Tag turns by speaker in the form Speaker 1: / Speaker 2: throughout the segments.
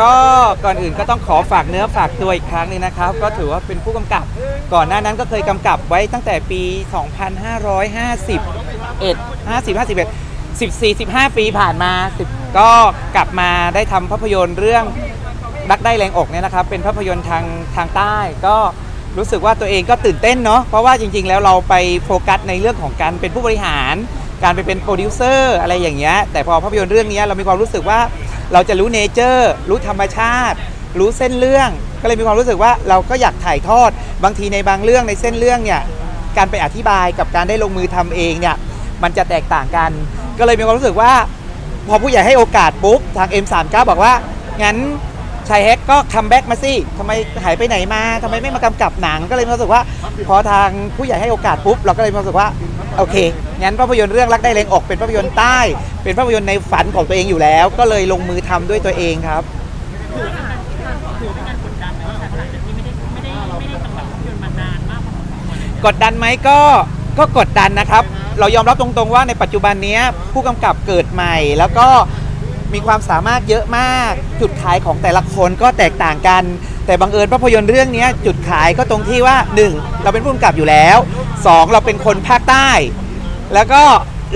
Speaker 1: ก็ก่อนอื่นก็ต้องขอฝากเนื้อฝากตัวอีกครั้งหนึงนะครับ ก็ถือว่าเป็นผู้กำกับ ก่อนหน้านั้นก็เคยกำกับไว้ตั้งแต่ปี 2551 50 51 14 15 ปีผ่านมา10ก็กลับมาได้ทำภาพยนตร์เรื่องรักได้แรงอกเนี่ยนะครับ เป็นภาพยนตร์ทางทางใต้ ก็รู้สึกว่าตัวเองก็ตื่นเต้นเนาะเพราะว่าจริง ๆ แล้วเราไปโฟกัสในเรื่องของการเป็นผู้บริหาร การไปเป็นโปรดิวเซอร์อะไรอย่างเงี้ยแต่พอภาพยนตร์เรื่องนี้เรามีความรู้สึกว่า เราจะรู้เนเจอร์รู้ธรรมชาติ รู้เส้นเรื่อง ก็เลยมีความรู้สึกว่าเราก็อยากถ่ายทอด บางทีในบางเรื่องในเส้นเรื่องเนี่ยการไปอธิบายกับการได้ลงมือทำเองเนี่ยมันจะแตกต่างกัน ก็เลยมีความรู้สึกว่า พอผู้ใหญ่ให้โอกาสปุ๊บทาง M39 บอกว่างั้นชายแฮกก็คัมแบ็กมาสิทำไมหายไปไหนมาทำไมไม่มากำกับหนังก็เลยมีความรู้สึกว่า พอทางผู้ใหญ่ให้โอกาสปุ๊บเราก็เลยมีความรู้สึกว่า โอเค งั้นภาพยนตร์เรื่องรักได้แรงอกเป็นภาพยนตร์ใต้ เป็นภาพยนตร์ในฝันของตัวเองอยู่แล้ว ก็เลยลงมือทำด้วยตัวเองครับ
Speaker 2: ถือเป็นการกดดันไหมว่าหลังจากที่ไม่ได้ไม่ได้ไม่ได้กำกับภาพยนตร์มานานมากพอสมควร
Speaker 1: กดดันไหมก็ก็กดดันนะครับ เรายอมรับตรงๆว่าในปัจจุบันเนี้ยผู้กำกับเกิดใหม่ แล้วก็ มีความสามารถเยอะมาก จุดขายของแต่ละคนก็แตกต่างกัน แต่บังเอิญภาพยนตร์เรื่องนี้จุดขายก็ตรงที่ว่า 1. เราเป็นผู้กำกับอยู่แล้ว 2. เราเป็นคนภาคใต้ แล้วก็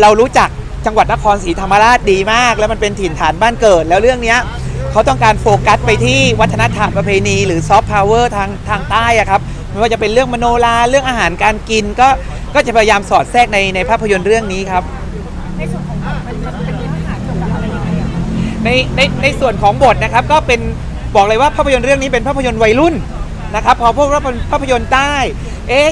Speaker 1: เรารู้จักจังหวัดนครศรีธรรมราชดีมาก แล้วมันเป็นถิ่นฐานบ้านเกิด แล้วเรื่องนี้เขาต้องการโฟกัสไปที่วัฒนธรรมประเพณี หรือซอฟต์พาวเวอร์ทางทางใต้อะครับไม่ว่าจะเป็นเรื่องมโนราเรื่องอาหารการกินก็ก็จะพยายามสอดแทรกในในภาพยนตร์เรื่องนี้ครับ
Speaker 3: ในส่วนของ
Speaker 1: ในในในส่วนของบทนะครับก็เป็นบอกเลยว่าภาพยนตร์เรื่องนี้เป็นภาพยนตร์วัยรุ่นนะครับพอพวกภาพยนตร์ใต้เอ๊ะ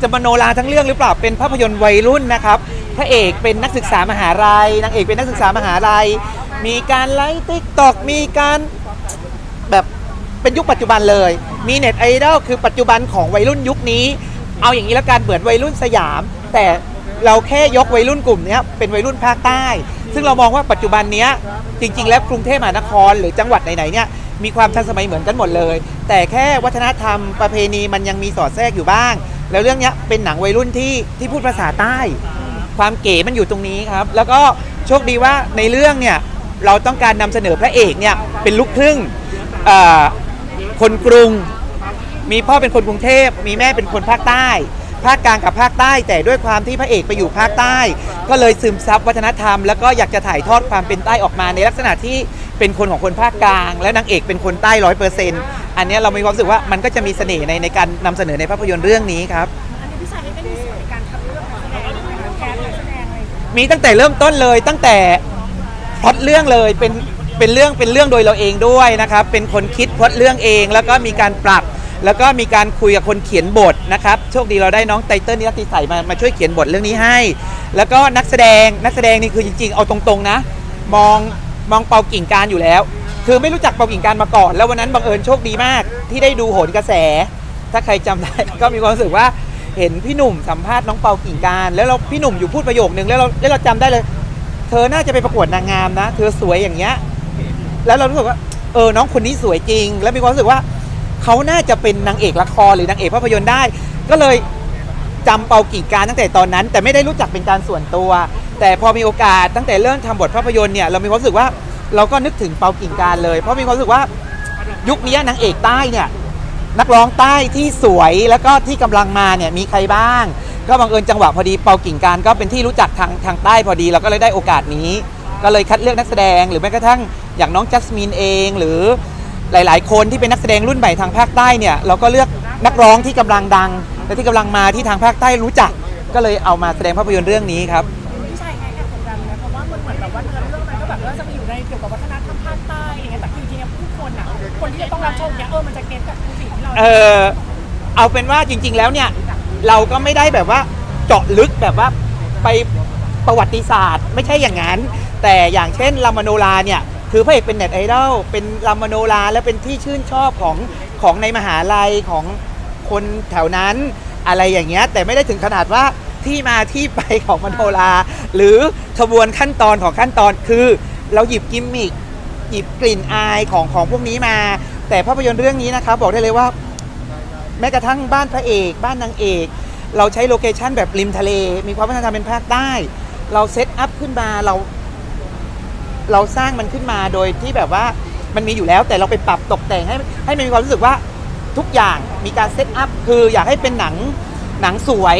Speaker 1: จะมโนราทั้งเรื่องหรือเปล่าเป็นภาพยนตร์วัยรุ่นนะครับพระเอกเป็นนักศึกษามหาลัยนางเอกเป็นนักศึกษามหาลัย มีการไลฟ์ติ๊กตอกมีการแบบเป็นยุคปัจจุบันเลย มีเน็ตไอดอลคือปัจจุบันของวัยรุ่นยุคนี้ เอาอย่างนี้แล้วกันเหมือวัยรุ่นสยาม แต่ เราแค่ยกวัยรุ่นกลุ่มนี้เป็นวัยรุ่นภาคใต้ ซึ่งเรามองว่าปัจจุบันนี้จริง ๆ แล้วกรุงเทพมหานครหรือจังหวัดไหนๆเนี่ยมีความทันสมัยเหมือนกันหมดเลย แต่แค่วัฒนธรรมประเพณีมันยังมีสอดแทรกอยู่บ้าง แล้วเรื่องนี้เป็นหนังวัยรุ่นที่ที่พูดภาษาใต้ ความเก๋มันอยู่ตรงนี้ครับ แล้วก็โชคดีว่าในเรื่องเนี่ยเราต้องการนำเสนอพระเอกเนี่ยเป็นลูกครึ่งคนกรุง มีพ่อเป็นคนกรุงเทพมีแม่เป็นคนภาคใต้ ภาคกลางกับภาคใต้ แต่ด้วยความที่พระเอกไปอยู่ภาคใต้ ก็เลยซึมซับวัฒนธรรม แล้วก็อยากจะถ่ายทอดความเป็นใต้ออกมาในลักษณะที่เป็นคนของคนภาคกลาง และนางเอกเป็นคนใต้ร้อยเปอร์เซ็นต์อันเนี้ยเรามีความรู้สึกว่ามันก็จะมีเสน่ห์ในในการนำเสนอในภาพยนตร์เรื่องนี้ครับ
Speaker 3: อันนี้พี่ชายได้มีส่วนในการคัดเลือกนักแสดงไหมคะแคสนักแสดงอะไรอย่างเงี้ย
Speaker 1: มีตั้งแต่เริ่มต้นเลยตั้งแต่พล็อตเรื่องเลยเป็นเป็นเรื่องเป็นเรื่องโดยเราเองด้วยนะครับเป็นคนคิดพล็อตเรื่องเอง แล้วก็มีการปรับ แล้วก็มีการคุยกับคนเขียนบทนะครับ โชคดีเราได้น้องไตเติ้ลนิรติใสมามาช่วยเขียนบทเรื่องนี้ให้ แล้วก็นักแสดงนักแสดงนี่คือจริงๆ เอาตรงๆนะ มองมองเปากิ่งการอยู่แล้ว คือไม่รู้จักเปากิ่งการมาก่อน แล้ววันนั้นบังเอิญโชคดีมาก ที่ได้ดูโหนกระแส ถ้าใครจำได้ ก็มีความรู้สึกว่าเห็นพี่หนุ่มสัมภาษณ์น้องเปากิ่งการ แล้วเราพี่หนุ่มอยู่พูดประโยคนึงแล้วเราแล้วเราจำได้เลย เธอน่าจะไปประกวดนางงามนะ เธอสวยอย่างเงี้ยแล้วเรารู้สึกว่าเออน้องคนนี้สวยจริง แล้วมีความรู้สึกว่า เขาน่าจะเป็นนางเอกละครหรือนางเอกภาพยนตร์ได้ ก็เลยจำเปากิ่งการตั้งแต่ตอนนั้น แต่ไม่ได้รู้จักเป็นการส่วนตัว แต่พอมีโอกาสตั้งแต่เริ่มทำบทภาพยนตร์เนี่ยเรามีความรู้สึกว่าเราก็นึกถึงเปากิ่งการเลย เพราะมีความรู้สึกว่ายุคนี้นางเอกใต้เนี่ยนักร้องใต้ที่สวยแล้วก็ที่กำลังมาเนี่ยมีใครบ้าง ก็บังเอิญจังหวะพอดีเปากิ่งการก็เป็นที่รู้จักทางทางใต้พอดีเราก็เลยได้โอกาสนี้ ก็เลยคัดเลือกนักแสดงหรือแม้กระทั่งอย่างน้องจัสมินเอง หรือ หลาย ๆ คนที่เป็นนักแสดงรุ่นใหม่ทางภาคใต้เนี่ยเราก็เลือกนักร้องที่กำลังดัง และที่กำลังมาที่ทางภาคใต้รู้จัก ก็เลยเอามาแสดงภาพยนตร์เรื่องนี้ครับ
Speaker 3: พี่ชายไงแอบกดดันนะเพราะว่ามันเหมือนแบบว่าเนื้อเรื่องมันก็แบบว่าจะไปอยู่ในเกี่ยวกับวัฒนธรรมภาคใต้อย่างเงี้ยแต่คือจริงๆเนี่ยผู้คนอะคนที่จะต้องรับชมเนี่ยเออมันจะเก็ตกับสิ่งที่เรา
Speaker 1: เออเอาเป็นว่าจริง ๆ แล้วเนี่ยเราก็ไม่ได้แบบว่าเจาะลึกแบบว่าไปประวัติศาสตร์ ไม่ใช่อย่างนั้น แต่อย่างเช่นลามโนราเนี่ย คือพระเอกเป็นเน็ตไอดอลเป็นลามโนราและเป็นที่ชื่นชอบของของในมหาลัยของคนแถวนั้นอะไรอย่างเงี้ยแต่ไม่ได้ถึงขนาดว่าที่มาที่ไปของมโนราหรือขบวนขั้นตอนของขั้นตอนคือ เราหยิบกิมมิคหยิบกลิ่นอายของของพวกนี้มา แต่ภาพยนตร์เรื่องนี้นะครับบอกได้เลยว่า แม้กระทั่งบ้านพระเอก บ้านนางเอก เราใช้โลเคชันแบบริมทะเล มีความวัฒนธรรมเป็นภาคใต้ เราเซตอัพขึ้นมาเรา เราสร้างมันขึ้นมาโดยที่แบบว่ามันมีอยู่แล้วแต่เราไปปรับตกแต่งให้ให้มันมีความรู้สึกว่าทุกอย่างมีการเซตอัพคืออยากให้เป็นหนังหนังสวย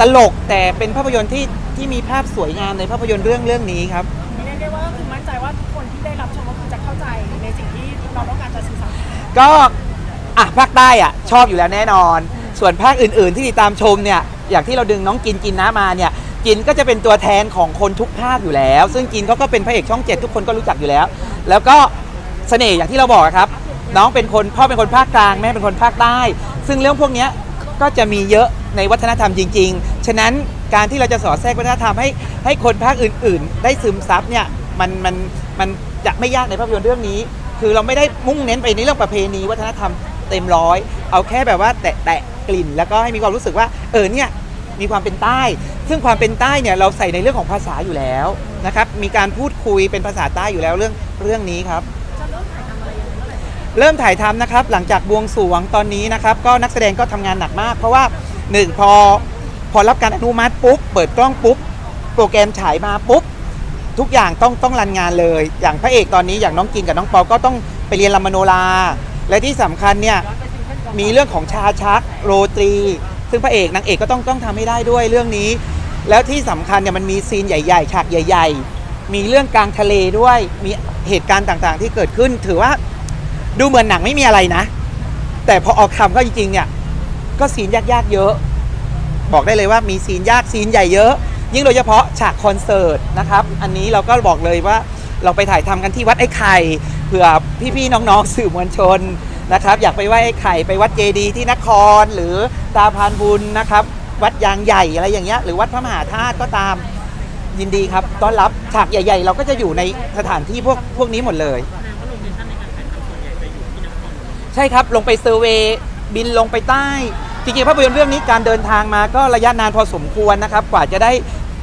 Speaker 1: ตลกแต่เป็นภาพยนตร์ที่ที่มีภาพสวยงามในภาพยนตร์เรื่องเรื่องนี้ครับ
Speaker 3: เรียกได้ว่าก็คือมั่นใจว่าทุกคนที่ได้รับชมก็คือจะเข้าใจในสิ่งที่เราต้องการจะสื่อสาร
Speaker 1: ก็อะภาคใต้อะชอบอยู่แล้วแน่นอน ส่วนภาคอื่น ๆ ที่ติดตามชมเนี่ยอย่างที่เราดึงน้องกินกินน้ามาเนี่ย กินก็จะเป็นตัวแทนของคนทุกภาคอยู่แล้ว ซึ่งกินเขาก็เป็นพระเอกช่องเจ็ดทุกคนก็รู้จักอยู่แล้ว แล้วก็เสน่ห์อย่างที่เราบอกครับ น้องเป็นคนพ่อเป็นคนภาคกลางแม่เป็นคนภาคใต้ ซึ่งเรื่องพวกนี้ก็จะมีเยอะในวัฒนธรรมจริง ๆ ฉะนั้นการที่เราจะสอดแทรกวัฒนธรรมให้ให้คนภาคอื่น ๆ ได้ซึมซับเนี่ยมันมันมันจะไม่ยากในภาพยนตร์เรื่องนี้ คือเราไม่ได้มุ่งเน้นไปในเรื่องประเพณีวัฒนธรรมเต็มร้อย เอาแค่แบบว่าแตะแตะกลิ่น แล้วก็ให้มีความรู้สึกว่าเออเนี่ย มีความเป็นใต้ ซึ่งความเป็นใต้เนี่ยเราใส่ในเรื่องของภาษาอยู่แล้วนะครับ มีการพูดคุยเป็นภาษาใต้อยู่แล้วเรื่องเรื่องนี้ครับ
Speaker 3: จะเริ่มถ่ายทำอะไรยังไงเมื่อไหร่
Speaker 1: เริ่มถ่ายทำนะครับ หลังจากบวงสรวงตอนนี้นะครับ ก็นักแสดงก็ทำงานหนักมาก เพราะว่าหนึ่งพอพอรับการอนุมัติปุ๊บเปิดกล้องปุ๊บ โปรแกรมฉายมาปุ๊บ ทุกอย่างต้องต้องรันงานเลย อย่างพระเอกตอนนี้อย่างน้องกินกับน้องปอก็ต้องไปเรียนรำมโนราและที่สำคัญเนี่ย มีเรื่องของชาชัก โรตรี ซึ่งพระเอกนางเอกก็ต้องต้องทำให้ได้ด้วยเรื่องนี้ แล้วที่สำคัญเนี่ยมันมีซีนใหญ่ ๆ ฉากใหญ่ ๆ มีเรื่องกลางทะเลด้วยมีเหตุการณ์ต่างๆ ที่เกิดขึ้น ถือว่าดูเหมือนหนังไม่มีอะไรนะ แต่พอออกคำก็จริงๆเนี่ยก็ซีนยากๆเยอะ บอกได้เลยว่ามีซีนยากซีนใหญ่เยอะ ยิ่งโดยเฉพาะฉากคอนเสิร์ตนะครับ อันนี้เราก็บอกเลยว่าเราไปถ่ายทำกันที่วัดไอ้ไข่เผื่อพี่ๆน้องๆสื่อมวลชน นะครับ อยากไปไหว้ไอ้ไข่ไปวัดเจดีย์ที่นคร หรือตาพานบุญนะครับ วัดยางใหญ่อะไรอย่างเงี้ยหรือวัดพระมหาธาตุก็ตามยินดีครับต้อนรับฉากใหญ่ ๆ เราก็จะอยู่ในสถานที่พวกพวกนี้หมดเลย
Speaker 2: แสดงว่าโลเคชั่นในการถ่ายทำส่วนใหญ่จะอยู่ที่นคร
Speaker 1: ใช่ครับลงไปเซอร์เวย์บินลงไปใต้ จริงๆภาพยนตร์เรื่องนี้การเดินทางมาก็ระยะนานพอสมควรนะครับ กว่าจะได้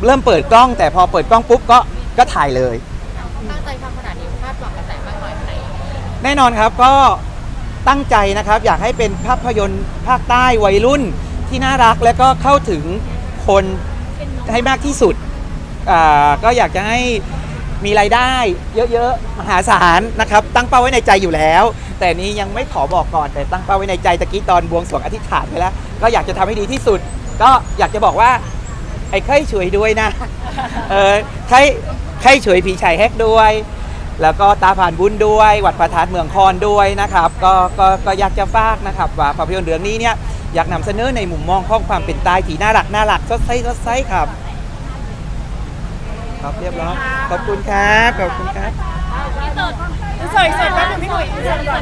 Speaker 1: เริ่มเปิดกล้อง แต่พอเปิดกล้องปุ๊บก็ก็ถ่ายเลย
Speaker 4: ตั้งใจทำขนาดนี้คาดหวังกระแสมากน้อยแค่ไหน
Speaker 1: แน่นอนครับก็ ตั้งใจนะครับ อยากให้เป็นภาพยนตร์ภาคใต้วัยรุ่นที่น่ารักและก็เข้าถึงคนให้มากที่สุด ก็อยากจะให้มีรายได้เยอะๆ มหาศาลนะครับ ตั้งเป้าไว้ในใจอยู่แล้ว แต่นี้ยังไม่ขอบอกก่อน แต่ตั้งเป้าไว้ในใจตะกี้ตอนบวงสรวงอธิษฐานไปแล้ว ก็อยากจะทำให้ดีที่สุด ก็อยากจะบอกว่าไอ้ไข้ช่วยด้วยนะ เออไข้ไข้ช่วยผีชัยแฮกด้วย แล้วก็ตาผ่านบุญด้วย วัดพระธานเมืองคอนด้วยนะครับก็ก็ก็อยากจะฝากนะครับว่าภาพยนตร์เรื่องนี้เนี่ยอยากนำเสนอในมุมมองของความเป็นตายที่น่ารักน่ารักสดใสสดใสครับครับเรียบร้อยขอบคุณครับขอบคุณครับ
Speaker 3: เสยเสยแป๊บนึงพี่หนุ่ยเสยก่อน